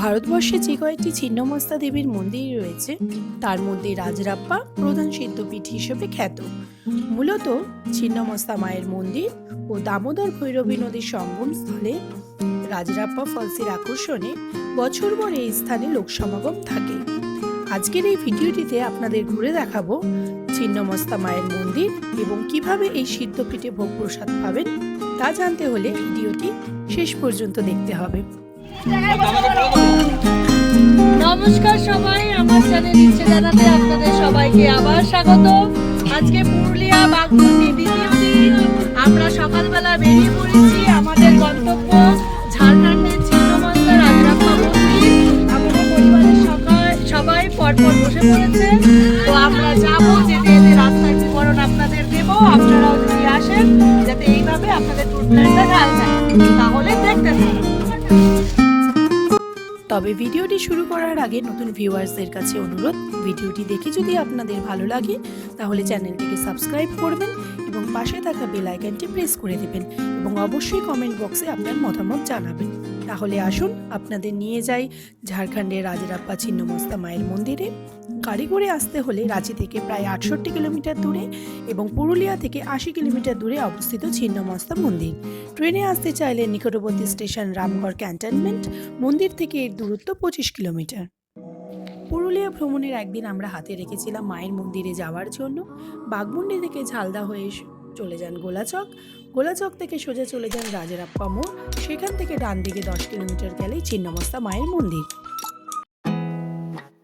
ভারতবর্ষে যে কয়েকটি ছিন্নমস্তা দেবীর মন্দির রয়েছে, তার মধ্যে রাজরাপ্পা প্রধান সিদ্ধপীঠ হিসেবে খ্যাত। মূলত ছিন্নমস্তা মায়ের মন্দির ও দামোদর ভৈরবী নদীর সঙ্গম স্থলে রাজরাপ্পা ফলসের আকর্ষণে বছর বছরভর এই স্থানে লোক সমাগম থাকে। আজকের এই ভিডিওটিতে আপনাদের ঘুরে দেখাবো ছিন্নমস্তা মায়ের মন্দির এবং কীভাবে এই সিদ্ধপীঠে ভোগ প্রসাদ পাবেন তা জানতে হলে ভিডিওটি শেষ পর্যন্ত দেখতে হবে। নমস্কার সবাই, আমার চ্যানেল ইচ্ছে জানাতে আপনাদের সবাইকে আবার স্বাগত। আজকে পুরুলিয়া বাগমুন্ডি দ্বিতীয় দিন আমরা সকালবেলা বেরিয়ে পড়েছি। আমাদের গন্তব্য ঝাড়খণ্ডের ছিন্নমস্তা রাজরাপ্পা মন্দির। আমাদের পরিবারের সবাই সবাই পরপর বসে পড়েছে। তো আমরা যাব, যেতে যেতে রাস্তার বিবরণ আপনাদের দেব। আপনারাও যদি আসেন, যাতে এইভাবে আপনাদের কাজ যায় তাহলে দেখতে থাকুন। তবে ভিডিওটি শুরু করার আগে নতুন ভিউয়ার্সদের কাছে অনুরোধ, ভিডিওটি দেখে যদি আপনাদের ভালো লাগে, তাহলে চ্যানেলটিকে সাবস্ক্রাইব করবেন এবং পাশে থাকা বেল আইকনটি প্রেস করে দেবেন এবং অবশ্যই কমেন্ট বক্সে আপনার মতামত জানাবেন। তাহলে আসুন, আপনাদের নিয়ে যাই ঝাড়খণ্ডের রাজরাপ্পা ছিন্নমস্তা মায়ের মন্দিরে। গাড়ি করে আসতে হলে রাঁচি থেকে প্রায় আটষট্টি কিলোমিটার দূরে এবং পুরুলিয়া থেকে আশি কিলোমিটার দূরে অবস্থিত ছিন্নমস্তা মন্দির। ট্রেনে আসতে চাইলে নিকটবর্তী স্টেশন রামগড় ক্যান্টনমেন্ট মন্দির থেকে এর দূরত্ব পঁচিশ কিলোমিটার। পুরুলিয়া ভ্রমণের একদিন আমরা হাতে রেখেছিলাম মায়ের মন্দিরে যাওয়ার জন্য। বাগমুন্ডি থেকে ঝালদা হয়ে চলে যান গোলাচক। গোলাচক থেকে সোজা চলে যান রাজারাপ্পা মোড়। সেখান থেকে ডান দিকে দশ কিলোমিটার গেলেই ছিন্নমস্তা মায়ের মন্দির।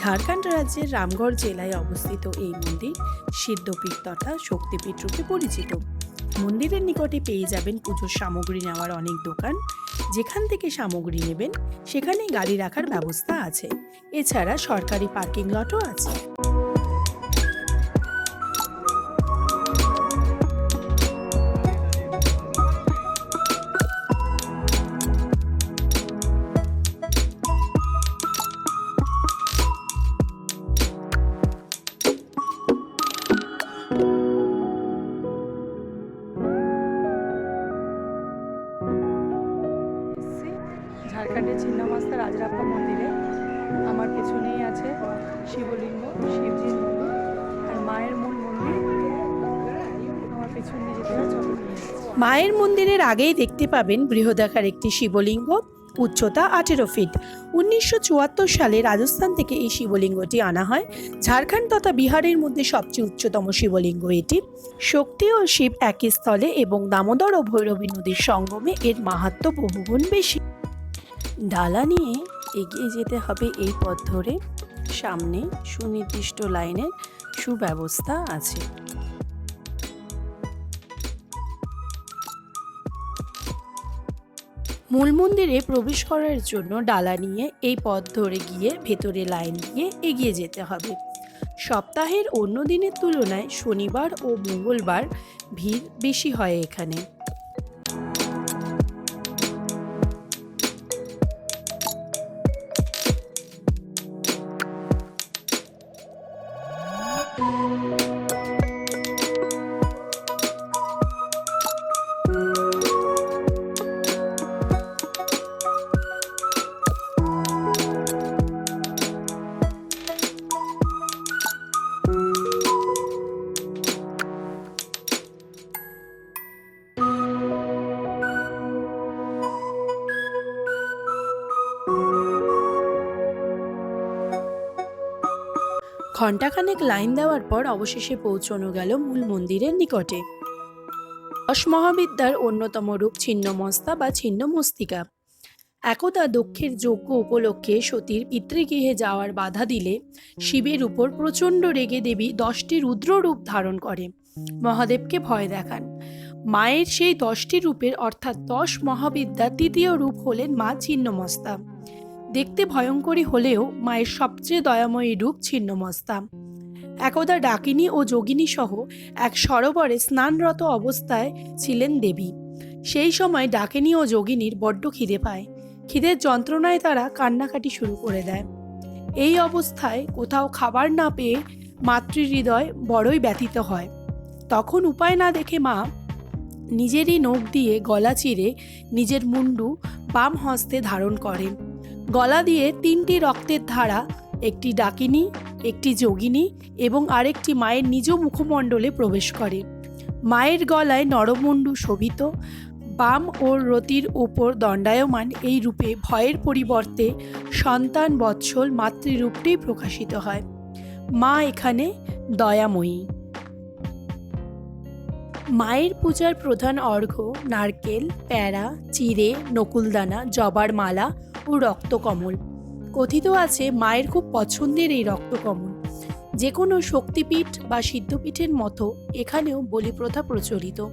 ঝাড়খণ্ড রাজ্যের রামগড় জেলায় অবস্থিত এই মন্দির সিদ্ধপীঠ তথা শক্তিপীঠ রূপে পরিচিত। মন্দিরের নিকটে পেয়ে যাবেন পুজোর সামগ্রী নেওয়ার অনেক দোকান। যেখান থেকে সামগ্রী নেবেন সেখানে গাড়ি রাখার ব্যবস্থা আছে। এছাড়া সরকারি পার্কিং লটও আছে। রাজরাপ্পা মন্দিরে। আমার পেছনেই আছে শিবলিঙ্গ, শিবজির আর মায়ের মূল মন্দির। আমার পেছন দিয়ে। মায়ের মন্দিরের আগেই দেখতে পাবেন বৃহদাকার একটি শিবলিঙ্গ, উচ্চতা আঠেরো ফিট। উনিশশো চুয়াত্তর সালে রাজস্থান থেকে এই শিবলিঙ্গটি আনা হয়। ঝাড়খণ্ড তথা বিহারের মধ্যে সবচেয়ে উচ্চতম শিবলিঙ্গ এটি। শক্তি ও শিব একই স্থলে এবং দামোদর ও ভৈরবী নদীর সঙ্গমে এর মাহাত্ম্য বহুগুণ বেশি। ডালা নিয়ে এগিয়ে যেতে হবে এই পথ ধরে। সামনে সুনির্দিষ্ট লাইনের সুব্যবস্থা আছে। মূল মন্দিরে প্রবেশ করার জন্য ডালা নিয়ে এই পথ ধরে গিয়ে ভেতরে লাইন দিয়ে এগিয়ে যেতে হবে। সপ্তাহের অন্য দিনের তুলনায় শনিবার ও মঙ্গলবার ভিড় বেশি হয় এখানে। ঘণ্টাখানেক লাইন দেওয়ার পর অবশেষে পৌঁছানো গেল মূল মন্দিরের নিকটে। দশ মহাবিদ্যার অন্যতম রূপ ছিন্নমস্তা বা ছিন্ন মস্তিকা। একদা দক্ষের যজ্ঞ উপলক্ষে সতীর পিতৃগৃহে যাওয়ার বাধা দিলে শিবের উপর প্রচণ্ড রেগে দেবী দশটি রুদ্র রূপ ধারণ করে। মহাদেবকে ভয় দেখান। মায়ের সেই দশটি রূপের অর্থাৎ দশ মহাবিদ্যার তৃতীয় রূপ হলেন মা ছিন্নমস্তা দেখতে ভয়ঙ্করী হলেও মায়ের সবচেয়ে দয়াময়ী রূপ ছিন্নমস্তা একদা ডাকিনী ও যোগিনী সহ এক সরোবরে স্নানরত অবস্থায় ছিলেন দেবী। সেই সময় ডাকিনী ও যোগিনীর বড্ড খিদে পায়। খিদের যন্ত্রণায় তারা কান্নাকাটি শুরু করে দেয়। এই অবস্থায় কোথাও খাবার না পেয়ে মাতৃহৃদয় বড়ই ব্যথিত হয়। তখন উপায় না দেখে মা নিজেরই নখ দিয়ে গলা চিরে নিজের মুন্ডু বাম হস্তে ধারণ করেন। গলা দিয়ে তিনটি রক্তের ধারা, একটি ডাকিনী, একটি যোগিনী এবং আরেকটি মায়ের নিজ মুখমণ্ডলে প্রবেশ করে। মায়ের গলায় নরমুণ্ডু শোভিত, বাম ও রতির উপর দণ্ডায়মান এই রূপে ভয়ের পরিবর্তে সন্তান বৎসল মাতৃরূপটি প্রকাশিত হয়। মা এখানে দয়াময়ী। মায়ের পূজার প্রধান অর্ঘ্য নারকেল, প্যারা, চিড়ে, নকুলদানা, জবার মালা ও রক্তকমল। কথিত আছে মায়ের খুব পছন্দের এই রক্তকমল। যে কোনো শক্তিপীঠ বা সিদ্ধপীঠের মতো এখানেও বলিপ্রথা প্রচলিত।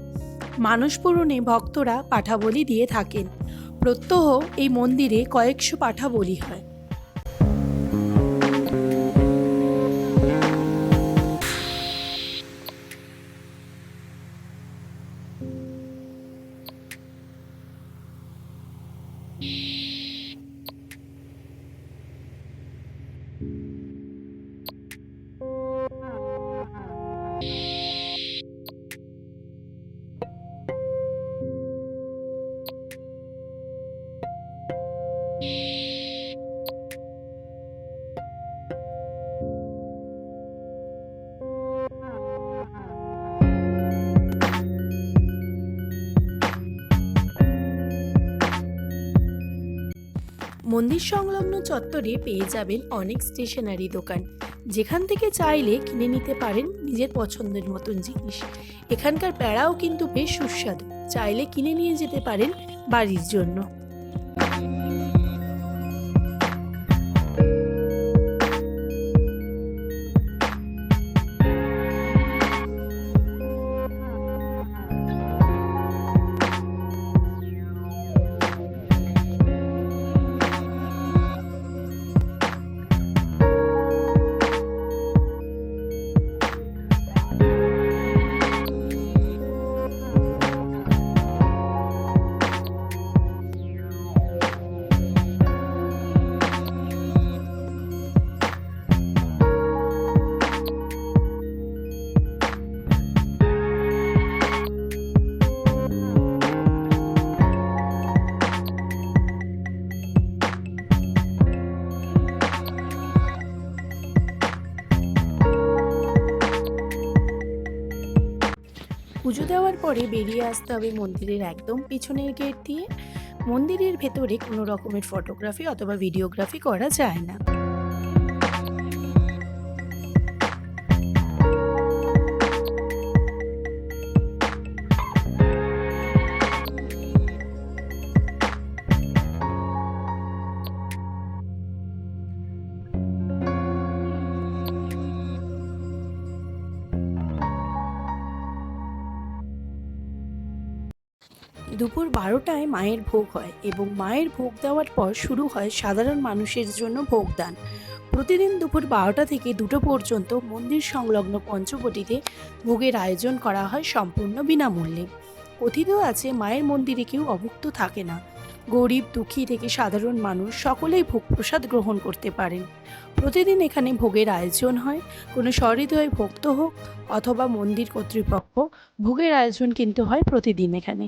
মানস পূরণে ভক্তরা পাঠাবলি দিয়ে থাকেন। প্রত্যহ এই মন্দিরে কয়েকশো পাঠাবলি হয়। মন্দির সংলগ্ন চত্বরে পেয়ে যাবেন অনেক স্টেশনারি দোকান। যেখান থেকে চাইলে কিনে নিতে পারেন নিজের পছন্দের মতন জিনিস। এখানকার প্যাড়াও কিন্তু বেশ সুস্বাদু। চাইলে কিনে নিয়ে যেতে পারেন বাড়ির জন্য। পুজো দেওয়ার পরে বেরিয়ে আসতে হবে মন্দিরের একদম পিছনের গেট দিয়ে। মন্দিরের ভেতরে কোনো রকমের ফটোগ্রাফি অথবা ভিডিওগ্রাফি করা যায় না। দুপুর বারোটায় মায়ের ভোগ হয় এবং মায়ের ভোগ দেওয়ার পর শুরু হয় সাধারণ মানুষের জন্য ভোগদান। প্রতিদিন দুপুর বারোটা থেকে দুটো পর্যন্ত মন্দির সংলগ্ন পঞ্চবটিতে ভোগের আয়োজন করা হয় সম্পূর্ণ বিনামূল্যে। কথিত আছে মায়ের মন্দিরে কেউ অভুক্ত থাকে না। গরিব, দুঃখী থেকে সাধারণ মানুষ সকলেই ভোগ প্রসাদ গ্রহণ করতে পারেন। প্রতিদিন এখানে ভোগের আয়োজন হয়। কোনো সহৃদয় ভক্ত হোক অথবা মন্দির কর্তৃপক্ষ, ভোগের আয়োজন কিন্তু হয় প্রতিদিন এখানে।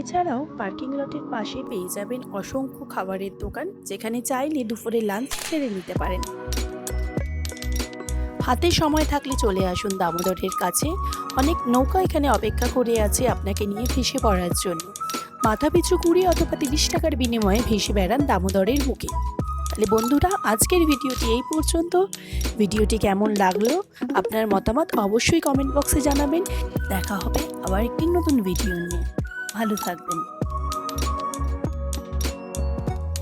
এছাড়াও পার্কিং লটের পাশে পেয়ে যাবেন অসংখ্য খাবারের দোকান যেখানে চাইলে দুপুরে লাঞ্চ সেরে নিতে পারেন। হাতে সময় থাকলে চলে আসুন দামোদরের কাছে। অনেক নৌকা এখানে অপেক্ষা করে আছে আপনাকে নিয়ে ভেসে পড়ার জন্য। মাথা পিছু কুড়ি অথবা তিরিশ টাকার বিনিময়ে ভেসে বেড়ান দামোদরের বুকে। তাহলে বন্ধুরা, আজকের ভিডিওটি এই পর্যন্ত। ভিডিওটি কেমন লাগল? আপনার মতামত অবশ্যই কমেন্ট বক্সে জানাবেন। দেখা হবে আবার একটি নতুন ভিডিও নিয়ে। ভালো থাকবেন।